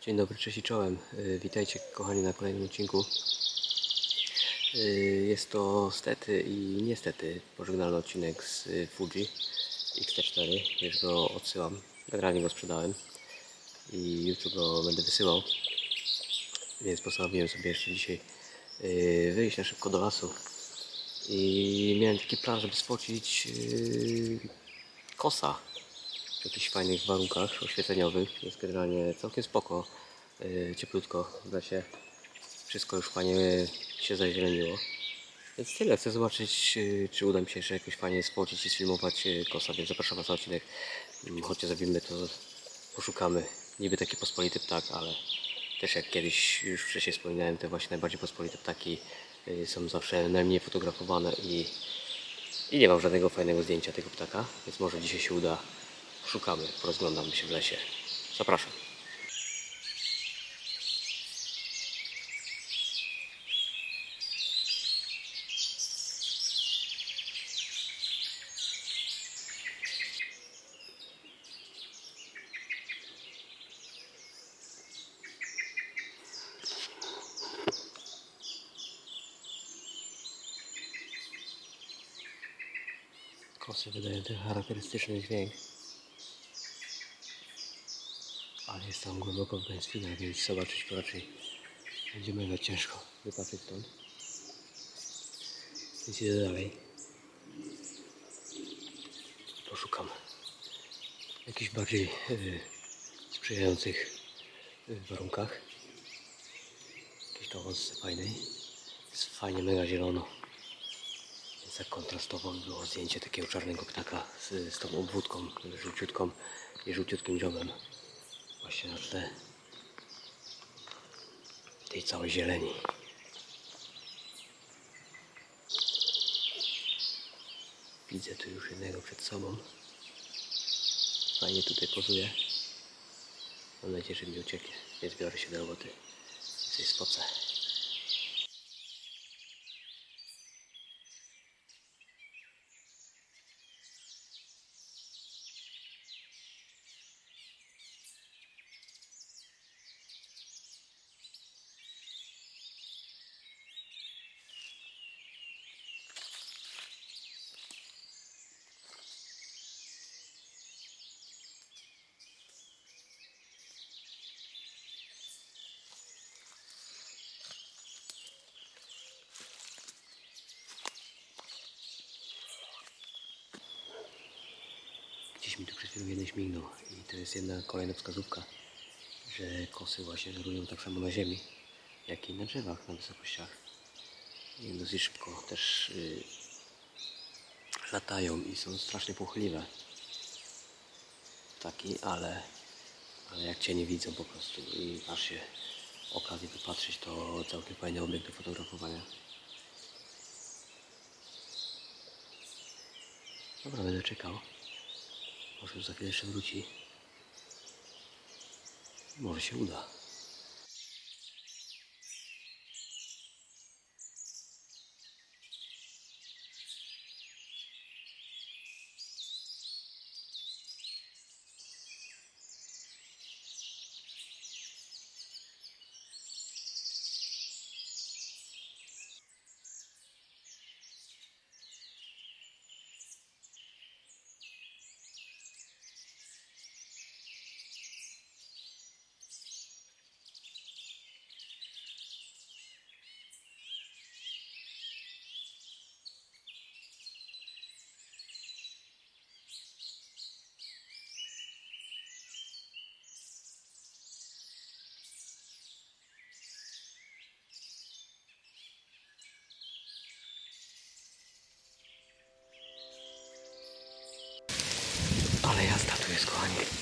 Dzień dobry, cześć i czołem. Y, Witajcie kochani na kolejnym odcinku. Y, Jest to stety i niestety pożegnalny odcinek z y, Fuji X-T4. Już go odsyłam. Generalnie go sprzedałem i jutro go będę wysyłał. Więc postanowiłem sobie jeszcze dzisiaj wyjść na szybko do lasu. I miałem taki plan, żeby spocić kosa w jakichś fajnych warunkach oświetleniowych. Jest generalnie całkiem spoko, yy, cieplutko lesie. Wszystko już fajnie się zazieleniło. Więc tyle, chcę zobaczyć, yy, czy uda mi się jeszcze jakoś fajnie spocić i sfilmować yy, kosa, więc zapraszam Was na odcinek. Mm, Chodźcie, zrobimy to, poszukamy. Niby taki pospolity ptak, ale też jak kiedyś już wcześniej wspominałem, te właśnie najbardziej pospolite ptaki są zawsze najmniej fotografowane i i nie mam żadnego fajnego zdjęcia tego ptaka, więc może dzisiaj się uda. Szukamy, porozglądamy się w lesie. Zapraszam. Kosy wydają ten charakterystyczny dźwięk. Ale jest tam głęboko w gęstwinach, więc zobaczyć to raczej będzie mega ciężko wypatrzeć stąd. Więc idę dalej. Poszukam jakichś bardziej y, sprzyjających y, warunkach. Jakiejś towarzystwie fajnej. Jest fajnie mega zielono. Więc tak kontrastowo by było zdjęcie takiego czarnego ptaka z, z tą obwódką żółciutką i żółciutkim dziobem. Właśnie na tle tej całej zieleni. Widzę tu już jednego przed sobą. Fajnie tutaj pozuje. Mam nadzieję, że mi ucieknie. Więc biorę się do roboty. Coś spocę. Mi tu przed chwilą jeden śmignął i to jest jedna kolejna wskazówka, że kosy właśnie żerują tak samo na ziemi, jak i na drzewach na wysokościach. I dosyć szybko też y, latają i są strasznie płochliwe. Taki, ale, ale jak cię nie widzą po prostu i masz się okazję wypatrzeć, to całkiem fajny obiekt do fotografowania. Dobra, będę czekał. Może za chwilę jeszcze wróci. Może się uda.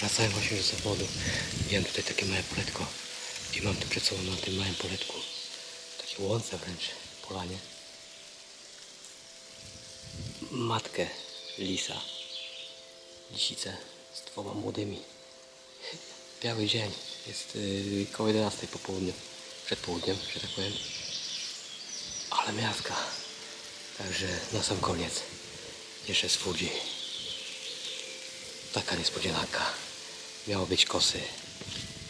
Wracałem właśnie już z zawodu. Miałem tutaj takie małe poletko. I mam tu przed sobą na tym małym poletku takie łące wręcz, polanie. Matkę lisa. Lisicę z dwoma młodymi. Biały dzień. Jest yy, koło 11 po południu. Przed południem, że tak powiem. Ale miazga. Także na sam koniec. Jeszcze z Fuji. Taka niespodzianka. Miało być kosy,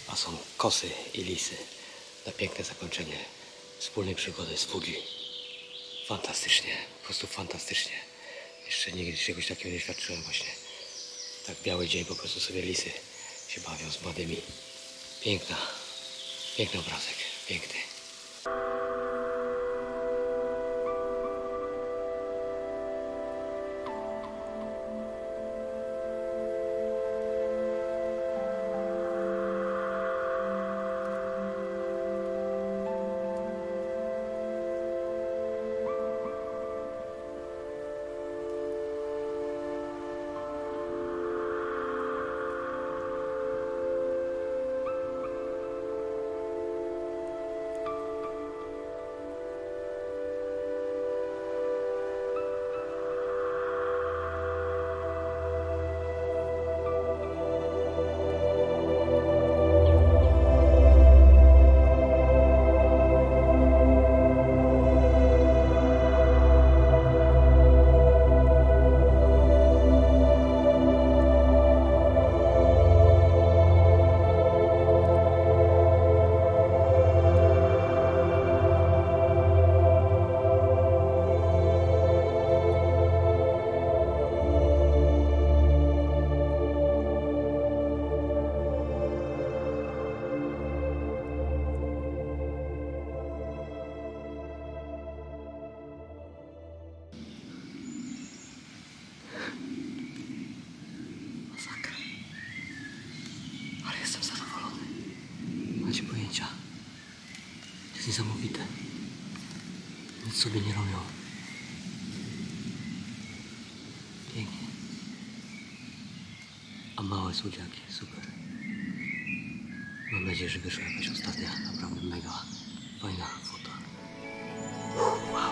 A są kosy i lisy. Na piękne zakończenie wspólnej przygody z Fuji. Fantastycznie, po prostu fantastycznie. Jeszcze nigdy czegoś takiego nie świadczyłem właśnie. Tak biały dzień po prostu sobie lisy się bawią z młodymi. Piękna, piękny obrazek, piękny. Niesamowite. Nic sobie nie robią. Pięknie. A małe słodziaki, super. Mam nadzieję, że wyszła jakaś ostatnia, naprawdę mega fajna foto. Wow.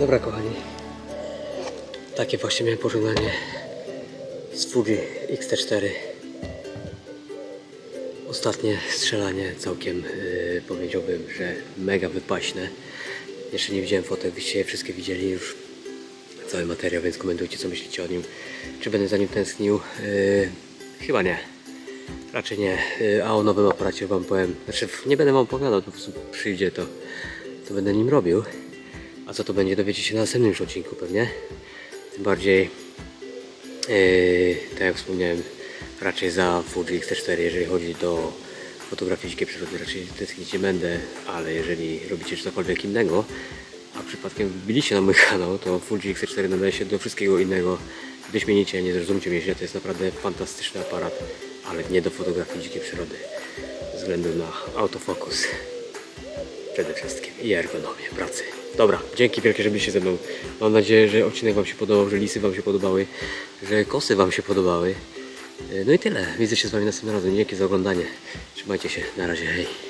Dobra kochani. Takie właśnie miałem pożegnanie z Fuji XT4. Ostatnie strzelanie całkiem yy, powiedziałbym, że mega wypaśne. Jeszcze nie widziałem fotek, wyście wszystkie widzieli już cały materiał, więc komentujcie co myślicie o nim. Czy będę za nim tęsknił? Yy, chyba nie. Raczej nie. Yy, a o nowym aparacie wam powiem. Znaczy nie będę wam opowiadał, po prostu przyjdzie to, to będę nim robił. A co to będzie dowiecie się na następnym już odcinku pewnie. Tym bardziej, yy, tak jak wspomniałem, raczej za Fuji X-T4, jeżeli chodzi do fotografii dzikiej przyrody, raczej tęsknić nie będę, ale jeżeli robicie cokolwiek innego, a przypadkiem wbiliście na mój kanał, to Fuji X-T4 nadaje się do wszystkiego innego wyśmienicie, nie zrozumcie mnie źle, to jest naprawdę fantastyczny aparat, ale nie do fotografii dzikiej przyrody, ze względu na autofokus przede wszystkim i ergonomię pracy. Dobra, dzięki wielkie, że byliście ze mną. Mam nadzieję, że odcinek Wam się podobał, że lisy Wam się podobały, że kosy Wam się podobały. E, No i tyle. Widzę się z Wami następnym razem. Dzięki za oglądanie. Trzymajcie się. Na razie. Hej.